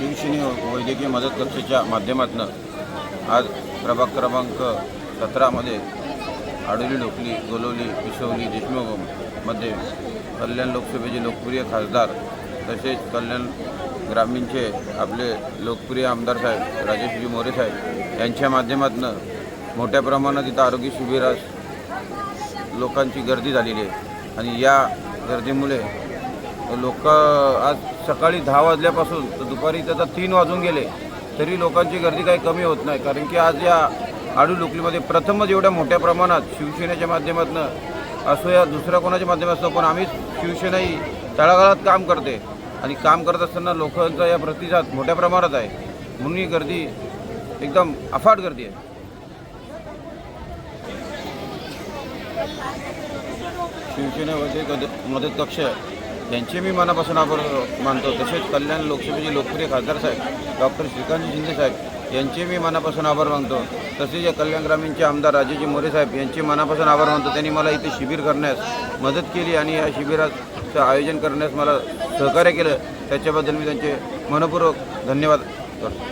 शिवसेने वैद्यकीय मदत कक्षाच्या माध्यमातून आज प्रभाग क्रमांक सतरामध्ये आडोली डोकली गोलवली पिसवली देशमुखमध्ये कल्याण लोकसभेचे लोकप्रिय खासदार तसेच कल्याण ग्रामीणचे आपले लोकप्रिय आमदार साहेब राजेशजी मोरे साहेब यांच्या माध्यमातून मोठ्या प्रमाणात इथं आरोग्य शिबिरास लोकांची गर्दी झालेली आहे. आणि या गर्दीमुळे लोक आज सकाळी दहा वाजल्यापासून तर दुपारी त्याचा तीन वाजून गेले तरी लोकांची गर्दी काही कमी होत नाही. कारण की आज या आडू लोकलीमध्ये प्रथमच एवढ्या मोठ्या प्रमाणात शिवसेनेच्या माध्यमातून असो या दुसऱ्या कोणाच्या माध्यमातून पण आम्ही शिवसेना ही तळागाळात काम करते. आणि काम करत असताना लोकांचा या प्रतिसाद मोठ्या प्रमाणात आहे. म्हणून ही गर्दी एकदम अफाट गर्दी आहे. शिवसेना वैद्यक मदत कक्ष त्यांचे मी मनापासून आभार मानतो. तसेच कल्याण लोकसभेचे लोकप्रिय खासदार साहेब डॉक्टर श्रीकांत शिंदे साहेब यांचे मी मनापासून आभार मानतो. तसेच या कल्याण ग्रामीणचे आमदार राजेजी मोरे साहेब यांचे मनापासून आभार मानतो. त्यांनी मला इथे शिबिर करण्यास मदत केली आणि या शिबिराचं आयोजन करण्यास मला सहकार्य केलं. त्याच्याबद्दल मी त्यांचे मनपूर्वक धन्यवाद करतो.